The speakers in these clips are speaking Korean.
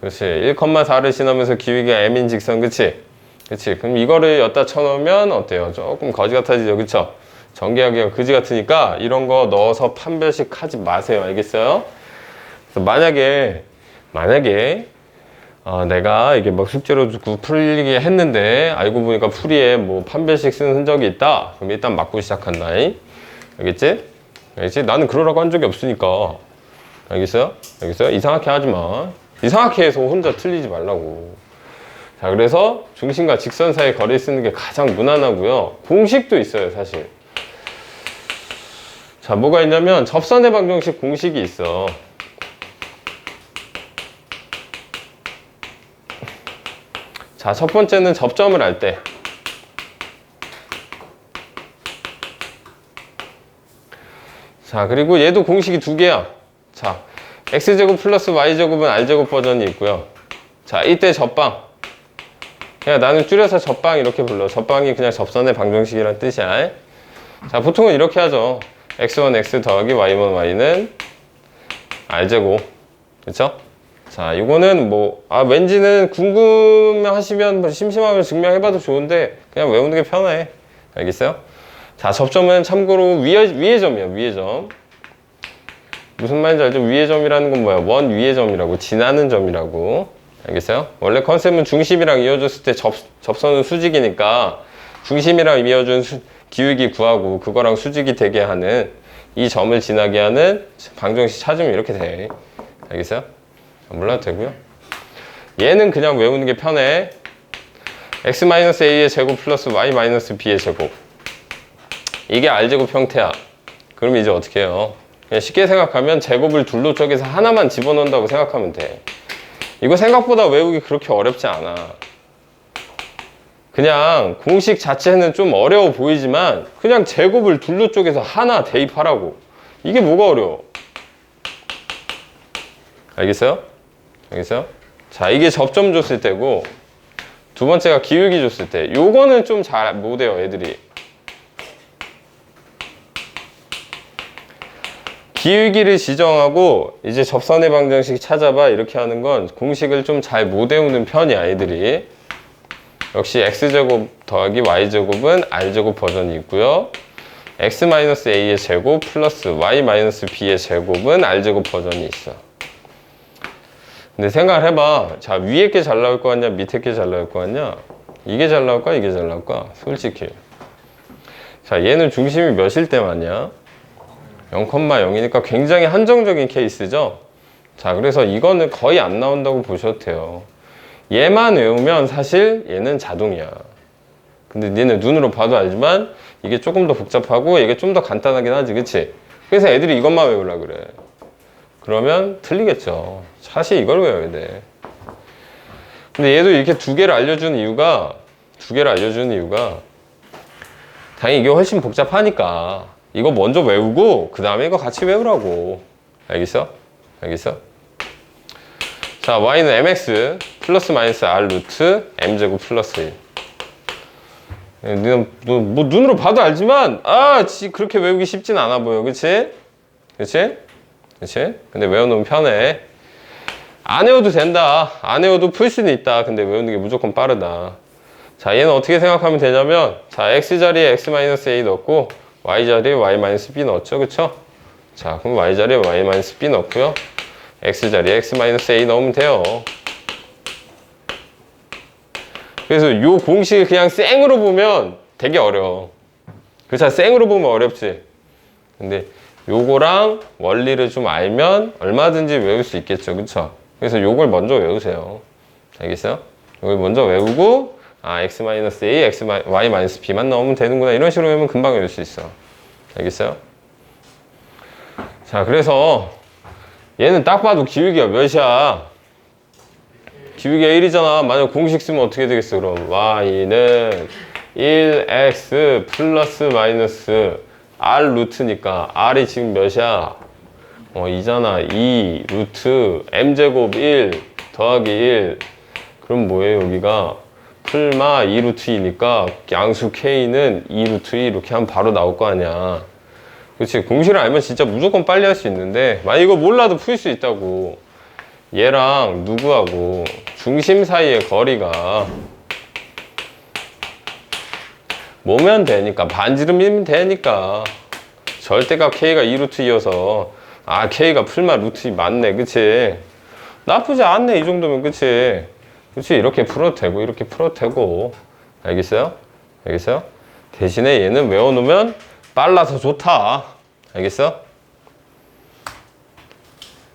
그렇지. 1,4를 지나면서 기울기가 m인 직선, 그치? 그치. 그럼 이거를 여기다 쳐놓으면 어때요? 조금 거지 같아지죠, 그쵸? 전개하기가 그지 같으니까 이런 거 넣어서 판별식 하지 마세요. 알겠어요? 그래서 만약에, 만약에, 어, 내가 이게 막 숙제로 그 풀리게 했는데 알고 보니까 풀이에 뭐 판별식 쓰는 흔적이 있다. 그럼 일단 맞고 시작한다. 알겠지? 알겠지? 나는 그러라고 한 적이 없으니까. 알겠어요? 알겠어요? 이상하게 하지 마. 이상하게 해서 혼자 틀리지 말라고. 자, 그래서 중심과 직선 사이 거리 쓰는 게 가장 무난하고요. 공식도 있어요, 사실. 자, 뭐가 있냐면 접선의 방정식 공식이 있어. 자, 첫 번째는 접점을 할 때. 자, 그리고 얘도 공식이 두 개야. 자, x제곱 플러스 y제곱은 r제곱 버전이 있고요. 자, 이때 접방. 그냥 나는 줄여서 접방 이렇게 불러. 접방이 그냥 접선의 방정식이란 뜻이야. 자, 보통은 이렇게 하죠. x1 x 더하기 y1 y는 r제곱. 그쵸? 자, 이거는 뭐, 아, 왠지는 궁금하시면 뭐 심심하면 증명해봐도 좋은데, 그냥 외우는 게 편해. 알겠어요? 자, 접점은 참고로 위에, 위의 점이에요, 위의 점. 무슨 말인지 알죠? 위의 점이라는 건 뭐야? 원 위의 점이라고, 지나는 점이라고. 알겠어요? 원래 컨셉은 중심이랑 이어졌을 때 접, 접선은 수직이니까, 중심이랑 이어준 수- 기울기 구하고, 그거랑 수직이 되게 하는, 이 점을 지나게 하는 방정식 찾으면 이렇게 돼. 알겠어요? 몰라도 되고요. 얘는 그냥 외우는 게 편해. x-a의 제곱 플러스 y-b의 제곱. 이게 r제곱 형태야. 그럼 이제 어떻게 해요? 쉽게 생각하면 제곱을 둘로 쪼개서 하나만 집어넣는다고 생각하면 돼. 이거 생각보다 외우기 그렇게 어렵지 않아. 그냥 공식 자체는 좀 어려워 보이지만 그냥 제곱을 둘로 쪼개서 하나 대입하라고. 이게 뭐가 어려워? 알겠어요? 알겠어요? 자, 이게 접점 줬을 때고 두 번째가 기울기 줬을 때 요거는 좀 잘 못해요, 애들이. 기울기를 지정하고 이제 접선의 방정식 찾아봐 이렇게 하는 건 공식을 좀 잘 못 외우는 편이야, 애들이. 역시 x제곱 더하기 y제곱은 r제곱 버전이 있고요. x-a의 제곱 플러스 y-b의 제곱은 r제곱 버전이 있어. 근데 생각을 해봐. 자, 위에 게 잘 나올 거 같냐, 밑에 게 잘 나올 거 같냐? 이게 잘 나올까, 이게 잘 나올까? 솔직히. 자, 얘는 중심이 몇일 때 맞냐? 0,0이니까 굉장히 한정적인 케이스죠? 자, 그래서 이거는 거의 안 나온다고 보셔도 돼요. 얘만 외우면 사실 얘는 자동이야. 근데 니는 눈으로 봐도 알지만 이게 조금 더 복잡하고 이게 좀 더 간단하긴 하지, 그치? 그래서 애들이 이것만 외우려 그래. 그러면 틀리겠죠. 사실 이걸 외워야 돼. 근데 얘도 이렇게 두 개를 알려주는 이유가, 두 개를 알려주는 이유가, 당연히 이게 훨씬 복잡하니까, 이거 먼저 외우고, 그 다음에 이거 같이 외우라고. 알겠어? 알겠어? 자, y는 mx 플러스 마이너스 r 루트 m제곱 플러스 1. 니는 뭐, 뭐 눈으로 봐도 알지만, 아, 지 그렇게 외우기 쉽진 않아 보여. 그치? 그치? 그치? 근데 외워놓으면 편해. 안 외워도 된다. 안 외워도 풀 수는 있다. 근데 외우는 게 무조건 빠르다. 자, 얘는 어떻게 생각하면 되냐면, 자, x 자리에 x-a 넣고, y 자리에 y-b 넣었죠. 그쵸? 자, 그럼 y 자리에 y-b 넣고요. x 자리에 x-a 넣으면 돼요. 그래서 요 공식을 그냥 생으로 보면 되게 어려워. 그렇잖아. 생으로 보면 어렵지. 근데 요거랑 원리를 좀 알면 얼마든지 외울 수 있겠죠. 그쵸? 그래서 요걸 먼저 외우세요. 알겠어요? 요걸 먼저 외우고, 아, x-a, x, y-b만 넣으면 되는구나. 이런 식으로 외우면 금방 외울 수 있어. 알겠어요? 자, 그래서 얘는 딱 봐도 기울기가 몇이야? 기울기가 1이잖아. 만약 공식 쓰면 어떻게 되겠어, 그럼? y는 1x 플러스 마이너스 r 루트니까 r이 지금 몇이야? 어, 2잖아. 2 루트 m제곱 1 더하기 1 그럼 뭐예요, 여기가? 풀마 2 루트 2니까 양수 k는 2 루트 2 이렇게 하면 바로 나올 거 아니야. 그렇지 공식을 알면 진짜 무조건 빨리 할 수 있는데 만약 이거 몰라도 풀 수 있다고. 얘랑 누구하고 중심 사이의 거리가 뭐면 되니까 반지름이면 되니까. 절대값 K가 2루트 이어서 아 K가 풀마 루트 2 맞네. 그치? 나쁘지 않네 이 정도면. 그치 그치 이렇게 풀어도 되고 이렇게 풀어도 되고 알겠어요? 알겠어요? 대신에 얘는 외워놓으면 빨라서 좋다 알겠어?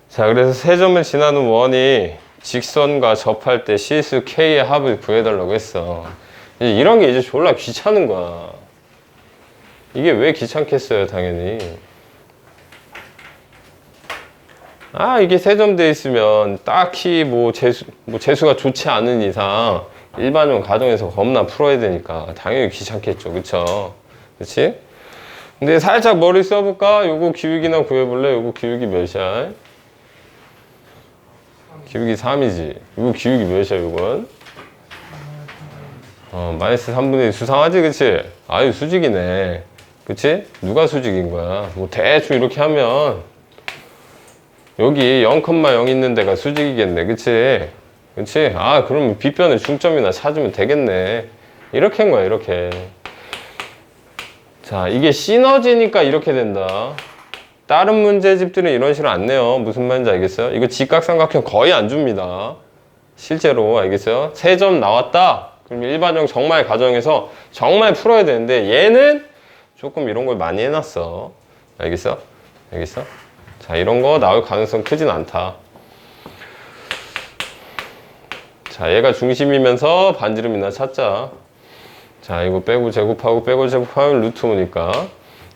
자 그래서 세 점을 지나는 원이 직선과 접할 때 실수 K의 합을 구해달라고 했어 이런 게 이제 졸라 귀찮은 거야 이게 왜 귀찮겠어요 당연히 아 이게 세점돼 있으면 딱히 뭐 재수 뭐 재수가 좋지 않은 이상 일반형 가정에서 겁나 풀어야 되니까 당연히 귀찮겠죠. 그쵸? 그치? 근데 살짝 머리 써볼까? 요거 기울기나 구해볼래? 요거 기울기 몇이야 기울기 3이지. 이거 기울기 몇이야 요건? 어 마이너스 3분의 1 수상하지? 그치? 아유 수직이네. 그치? 누가 수직인 거야? 뭐 대충 이렇게 하면 여기 0,0 있는 데가 수직이겠네. 그치? 그치? 아 그러면 빗변의 중점이나 찾으면 되겠네. 이렇게 한 거야 이렇게. 자 이게 시너지니까 이렇게 된다. 다른 문제집들은 이런 식으로 안 내요. 무슨 말인지 알겠어요? 이거 직각삼각형 거의 안 줍니다. 실제로 알겠어요? 세 점 나왔다. 그럼 일반형 정말 가정에서 정말 풀어야 되는데 얘는 조금 이런 걸 많이 해놨어. 알겠어? 알겠어? 자 이런 거 나올 가능성 크진 않다. 자 얘가 중심이면서 반지름이나 찾자. 자 이거 빼고 제곱하고 빼고 제곱하면 루트 오니까.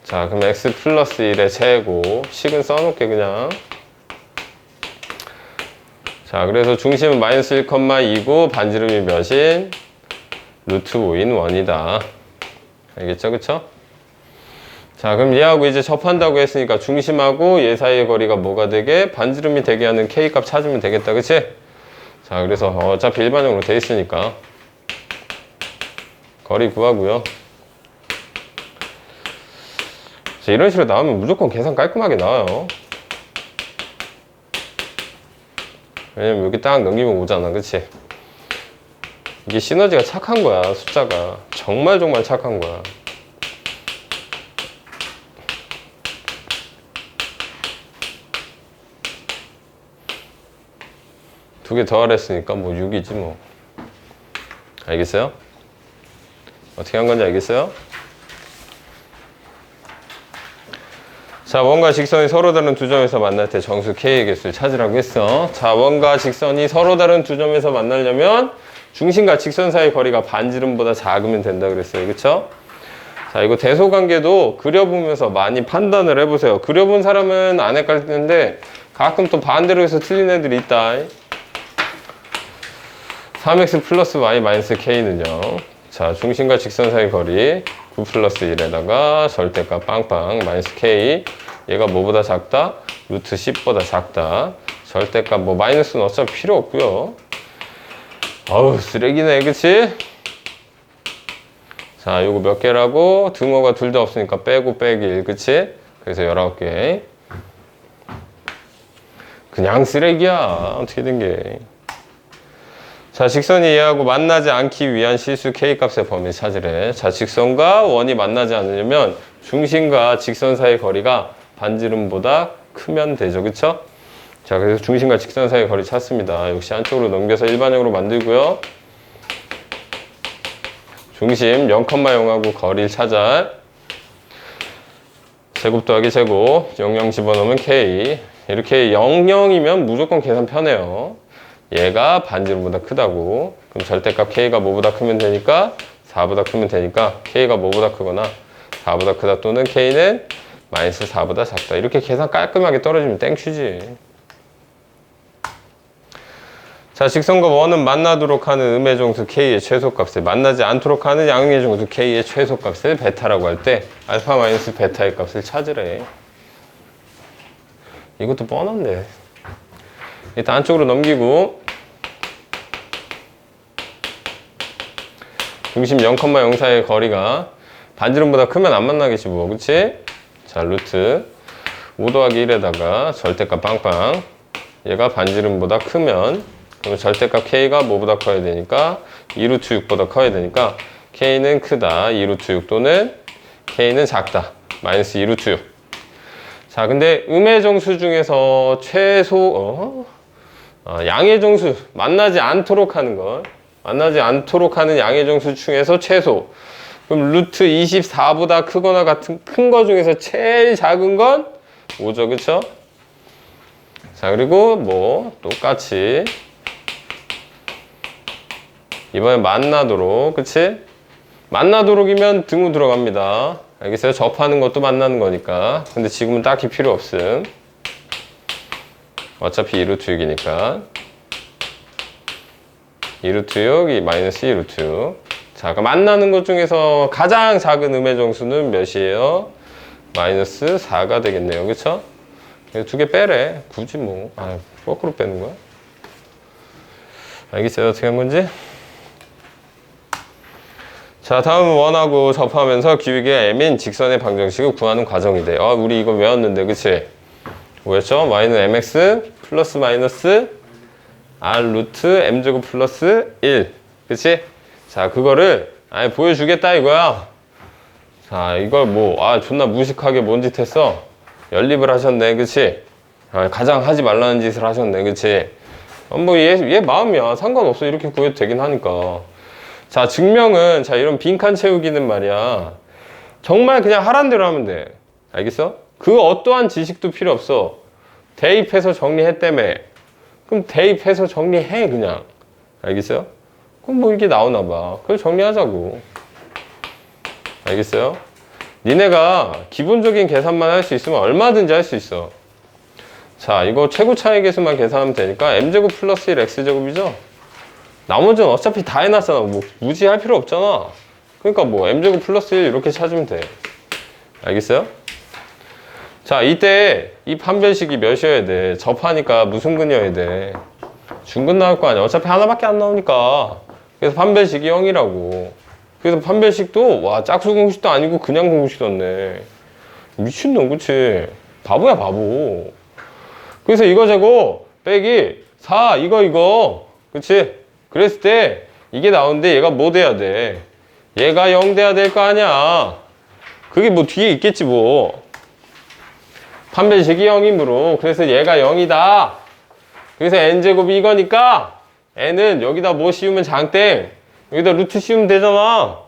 자 그럼 x 플러스 1의 제곱 식은 써놓게 그냥. 자 그래서 중심은 마이너스 1,2고 반지름이 몇인? 루트 5인 원이다. 알겠죠? 그쵸? 자 그럼 얘하고 이제 접한다고 했으니까 중심하고 얘 사이의 거리가 뭐가 되게? 반지름이 되게 하는 k 값 찾으면 되겠다 그치? 자 그래서 어차피 일반형으로 돼 있으니까 거리 구하고요. 자, 이런 식으로 나오면 무조건 계산 깔끔하게 나와요. 왜냐면 여기 딱 넘기면 오잖아 그치? 이게 시너지가 착한 거야 숫자가. 정말 정말 착한 거야 두 개 더 하랬으니까 뭐 6이지 뭐 알겠어요? 어떻게 한 건지 알겠어요? 자, 원과 직선이 서로 다른 두 점에서 만날 때 정수 K의 개수를 찾으라고 했어. 자, 원과 직선이 서로 다른 두 점에서 만나려면 중심과 직선 사이 거리가 반지름보다 작으면 된다 그랬어요. 그쵸? 자, 이거 대소관계도 그려보면서 많이 판단을 해보세요. 그려본 사람은 안 헷갈리는데 가끔 또 반대로 해서 틀린 애들이 있다. 3x 플러스 y 마이너스 k는요. 자, 중심과 직선 사이 거리 9 플러스 1에다가 절대값 빵빵 마이너스 k 얘가 뭐보다 작다? 루트 10보다 작다. 절대값 뭐 마이너스는 어차피 필요 없고요. 어우 쓰레기네 그치? 자 요거 몇 개라고? 등호가 둘 다 없으니까 빼고 빼기 1 그치? 그래서 19개 그냥 쓰레기야 어떻게 된 게. 자, 직선이 얘하고 만나지 않기 위한 실수 k 값의 범위 찾으래. 자, 직선과 원이 만나지 않으려면 중심과 직선 사이 거리가 반지름보다 크면 되죠. 그쵸? 자, 그래서 중심과 직선 사이 거리 찾습니다. 역시 안쪽으로 넘겨서 일반형으로 만들고요. 중심 0,0하고 거리를 찾아. 제곱 더하기 제곱 00 집어넣으면 k 이렇게 00이면 무조건 계산 편해요. 얘가 반지름보다 크다고. 그럼 절대값 k가 뭐보다 크면 되니까 4보다 크면 되니까 k가 뭐보다 크거나 4보다 크다 또는 k는 마이너스 4보다 작다. 이렇게 계산 깔끔하게 떨어지면 땡큐지. 자 직선과 원은 만나도록 하는 음의 정수 k의 최소값을 만나지 않도록 하는 양의 정수 k의 최소값을 베타라고 할 때 알파 마이너스 베타의 값을 찾으래. 이것도 뻔한데 일단 안쪽으로 넘기고. 중심 0,04의 거리가 반지름보다 크면 안 만나겠지 뭐. 그치? 자 루트. 5 더하기 1에다가 절대값 빵빵. 얘가 반지름보다 크면 그러면 절대값 k가 뭐보다 커야 되니까? 2루트 6보다 커야 되니까 k는 크다. 2루트 6 또는 k는 작다. 마이너스 2루트 6 자, 근데 음의 정수 중에서 최소 어? 아, 양의 정수 만나지 않도록 하는 것 만나지 않도록 하는 양의 정수 중에서 최소 그럼 루트 24보다 크거나 같은 큰 거 중에서 제일 작은 건 5죠 그쵸? 자 그리고 뭐 똑같이 이번에 만나도록 그치? 만나도록이면 등호 들어갑니다 알겠어요? 접하는 것도 만나는 거니까 근데 지금은 딱히 필요 없음 어차피 2루트 6이니까 2루트 6, 이 마이너스 2루트 6 자, 그럼 만나는 것 중에서 가장 작은 음의 정수는 몇이에요? 마이너스 4가 되겠네요 그쵸? 두 개 빼래 굳이 뭐 아, 거꾸로 빼는 거야? 알겠어요? 어떻게 한 건지? 자, 다음은 원하고 접하면서 기울기가 m인 직선의 방정식을 구하는 과정이 돼. 아, 우리 이거 외웠는데, 그치? 뭐였죠? y는 mx 플러스 마이너스 r 루트 m제곱 플러스 1. 그치? 자, 그거를 아예 보여주겠다 이거야. 자, 이걸 뭐, 아, 존나 무식하게 뭔 짓 했어? 연립을 하셨네, 그치? 아, 가장 하지 말라는 짓을 하셨네, 그치? 어, 뭐, 얘, 얘 마음이야. 상관없어. 이렇게 구해도 되긴 하니까. 자, 증명은, 자, 이런 빈칸 채우기는 말이야. 정말 그냥 하란 대로 하면 돼. 알겠어? 그 어떠한 지식도 필요 없어. 대입해서 정리했다며. 그럼 대입해서 정리해, 그냥. 알겠어요? 그럼 뭐 이게 나오나 봐. 그걸 정리하자고. 알겠어요? 니네가 기본적인 계산만 할 수 있으면 얼마든지 할 수 있어. 자, 이거 최고 차이 계수만 계산하면 되니까 m제곱 플러스 1 x제곱이죠? 나머지는 어차피 다 해놨잖아. 뭐 무지할 필요 없잖아. 그러니까 뭐 m제곱 플러스 1 이렇게 찾으면 돼. 알겠어요? 자, 이때 이 판별식이 몇이어야 돼? 접하니까 무슨 근이어야 돼? 중근 나올 거 아니야. 어차피 하나밖에 안 나오니까. 그래서 판별식이 0이라고. 그래서 판별식도 와 짝수 공식도 아니고 그냥 공식 썼네. 미친놈 그치? 바보야 바보. 그래서 이거 재고 빼기 4 이거 이거 그치? 그랬을 때 이게 나오는데 얘가 뭐 돼야 돼? 얘가 0 돼야 될 거 아니야. 그게 뭐 뒤에 있겠지 뭐. 판별식이 0이므로 그래서 얘가 0이다. 그래서 n제곱이 이거니까 n은 여기다 뭐 씌우면 장땡 여기다 루트 씌우면 되잖아.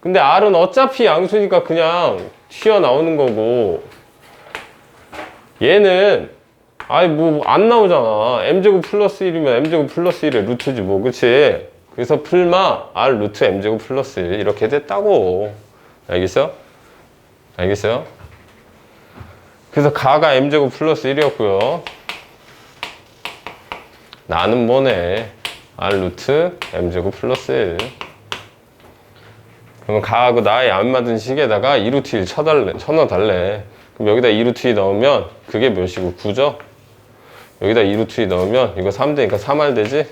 근데 r은 어차피 양수니까 그냥 튀어나오는 거고 얘는 아니 뭐 안 나오잖아. m제곱 플러스 1이면 m제곱 플러스 1의 루트지 뭐 그치? 그래서 풀마 r 루트 m제곱 플러스 1 이렇게 됐다고. 알겠어? 알겠어요? 그래서 가가 m제곱 플러스 1이었고요. 나는 뭐네? r 루트 m제곱 플러스 1. 그러면 가하고 나의 안 맞은 식에다가 2루트 1 쳐달래, 쳐넣어달래. 그럼 여기다 2루트 2 넣으면 그게 몇이고 9죠? 여기다 2루트 2 넣으면 이거 3되니까 3R 되지?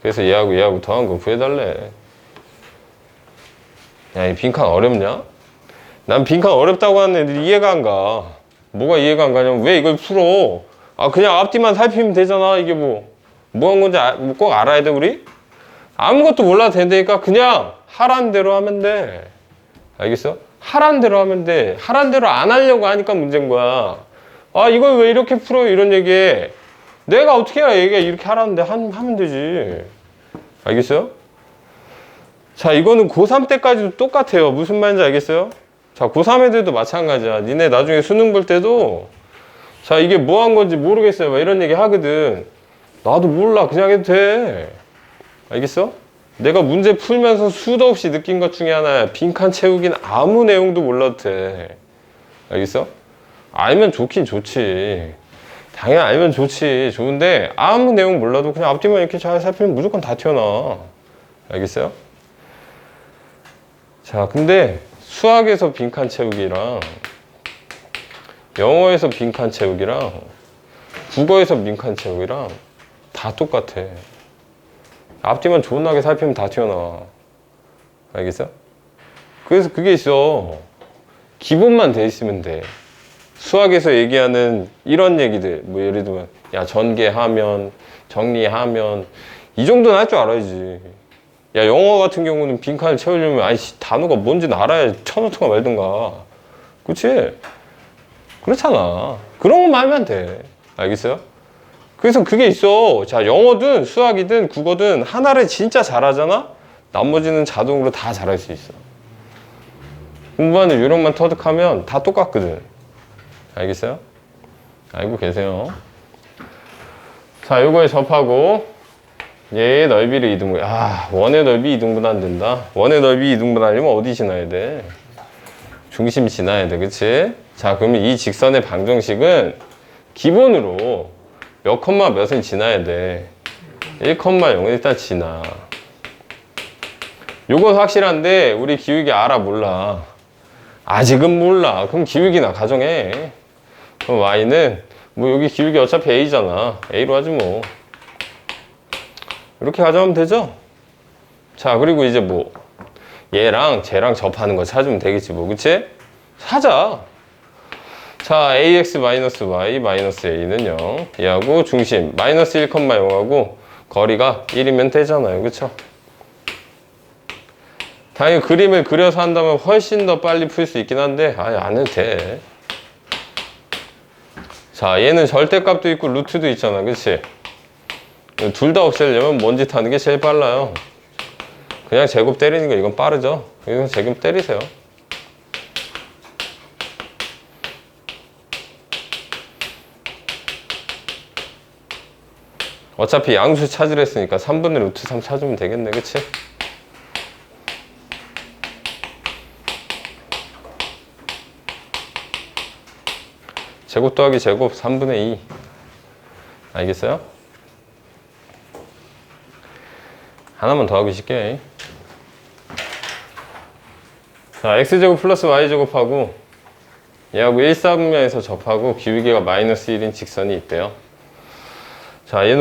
그래서 얘하고 얘하고 더한 거 구해달래. 야, 이 빈칸 어렵냐? 난 빈칸 어렵다고 하는 애들이 이해가 안 가. 뭐가 이해가 안 가냐면 왜 이걸 풀어? 아, 그냥 앞뒤만 살피면 되잖아. 이게 뭐. 뭐한 건지 아- 뭐꼭 알아야 돼, 우리? 아무것도 몰라도 된다니까 그냥 하란 대로 하면 돼. 알겠어? 하란 대로 하면 돼. 하란 대로 안 하려고 하니까 문제인 거야. 아, 이걸 왜 이렇게 풀어? 이런 얘기해. 내가 어떻게 해야 얘가 이렇게 하라는데 한- 하면 되지. 알겠어요? 자, 이거는 고3 때까지도 똑같아요. 무슨 말인지 알겠어요? 자, 고3 애들도 마찬가지야. 니네 나중에 수능 볼 때도 자, 이게 뭐 한 건지 모르겠어요. 막 이런 얘기 하거든. 나도 몰라. 그냥 해도 돼. 알겠어? 내가 문제 풀면서 수도 없이 느낀 것 중에 하나야. 빈칸 채우긴 아무 내용도 몰라도 돼. 알겠어? 알면 좋긴 좋지. 당연히 알면 좋지. 좋은데 아무 내용 몰라도 그냥 앞뒤만 이렇게 잘 살피면 무조건 다 튀어나와. 알겠어요? 자, 근데 수학에서 빈칸 채우기랑 영어에서 빈칸 채우기랑 국어에서 빈칸 채우기랑 다 똑같아. 앞뒤만 존나게 살피면 다 튀어나와. 알겠어? 그래서 그게 있어. 기본만 돼 있으면 돼. 수학에서 얘기하는 이런 얘기들, 뭐 예를 들면 야 전개하면 정리하면 이 정도는 할 줄 알아야지 야 영어 같은 경우는 빈칸을 채우려면 아이씨 단어가 뭔지는 알아야 쳐놓던가 말든가. 그치? 그렇잖아. 그런 것만 하면 돼. 알겠어요? 그래서 그게 있어. 자 영어든 수학이든 국어든 하나를 진짜 잘하잖아? 나머지는 자동으로 다 잘할 수 있어. 공부하는 요령만 터득하면 다 똑같거든. 알겠어요? 알고 계세요. 자 요거에 접하고 얘의 넓이를 이등분 아 원의 넓이 이등분 안 된다. 원의 넓이 이등분 하려면 어디 지나야 돼? 중심 지나야 돼 그치? 자 그러면 이 직선의 방정식은 기본으로 몇 컴마 몇은 지나야 돼? 1,0은 일단 지나. 요건 확실한데 우리 기욱이 알아 몰라? 아직은 몰라. 그럼 기욱이나 가정해. 그럼 y는 뭐 여기 기울기 어차피 a잖아. a로 하지 뭐 이렇게 가져가면 되죠 자 그리고 이제 뭐 얘랑 쟤랑 접하는 거 찾으면 되겠지 뭐 그치? 하자 자 ax 마이너스 y 마이너스 a는 0 얘하고 중심 마이너스 1,0하고 거리가 1이면 되잖아요 그쵸? 당연히 그림을 그려서 한다면 훨씬 더 빨리 풀 수 있긴 한데 아니 안 해도 돼 자, 얘는 절대값도 있고 루트도 있잖아. 그치? 둘 다 없애려면 뭔짓 하는 게 제일 빨라요. 그냥 제곱 때리는 거 이건 빠르죠? 이건 제곱 때리세요. 어차피 양수 찾으려 했으니까 3분의 루트 3 찾으면 되겠네. 그치? 제곱 더하기 제곱 3분의 2 알겠어요? 하나만 더 하기 쉽게. 자 x제곱 플러스 y제곱하고 얘하고 1사분면에서 접하고 기울기가 마이너스 1인 직선이 있대요. 자 얘는